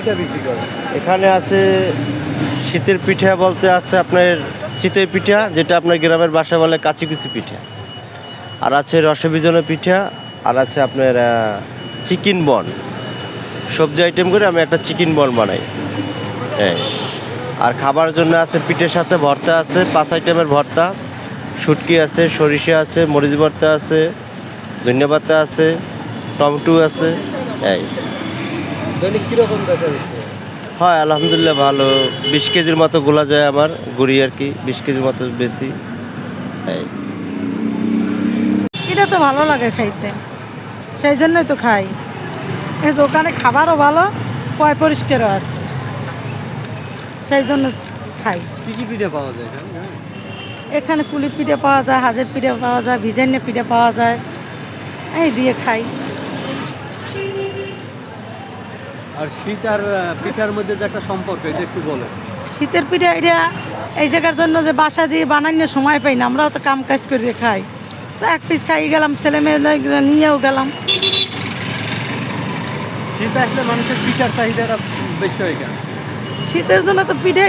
পিঠা বিক্রি করে এখানে আছে শীতের পিঠা বলতে আছে আপনার চিতই পিঠা, যেটা আপনার গ্রামের বাসা বলে কাচিকুচি পিঠা। আর আছে রসবিজনের পিঠা, আর আছে আপনার চিকেন বন। সবজি আইটেম করে আমি একটা চিকেন বন বানাই। হ্যাঁ আর খাবার জন্য আছে পিঠের সাথে ভর্তা আছে, পাঁচ আইটেমের ভর্তা। শুটকি আছে, সরিষা আছে, মরিচ ভর্তা আছে ধনিয়া পাতা আছে, টমেটো আছে, এই। দৈনিক কীরকম বেচা বিক্রি? হয়? হয় আলহামদুলিল্লাহ ভালো। বিশ কেজির মতো গোলা যায় আমার গুড়ি আর কি বিশ কেজির মতো বেশি। এটা তো ভালো লাগে খাইতে। সেই জন্যই তো খাই। এই দোকানে খাবারও ভালো পয় পরিষ্কারও আছে। সেই জন্য খাই। কি কি পিঠা পাওয়া যায় এখানে? এখানে কুলি পিঠে পাওয়া যায় হাজের পিঠে পাওয়া যায় ভিজান্নে পিঠে পাওয়া যায়। এই দিয়ে খাই। আর শীত আর পিঠার মধ্যে যে একটা সম্পর্ক এটা একটু বলো শীতের পিঠে এটা এই জায়গার জন্য যে বাসা যে বানানোর সময় পাই না আমরাও তো কাম কাজ করে খাই। তো এক পিস খাই গেলাম ছেলে মেয়ে নিয়েও গেলাম। শীত আসলে মানুষের পিঠার চাহিদাটা বেশি হয় কেন শীতের জন্য তো পিঠে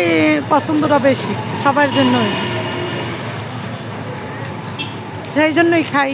পছন্দটা বেশি সবার জন্যই। সেই জন্যই খাই।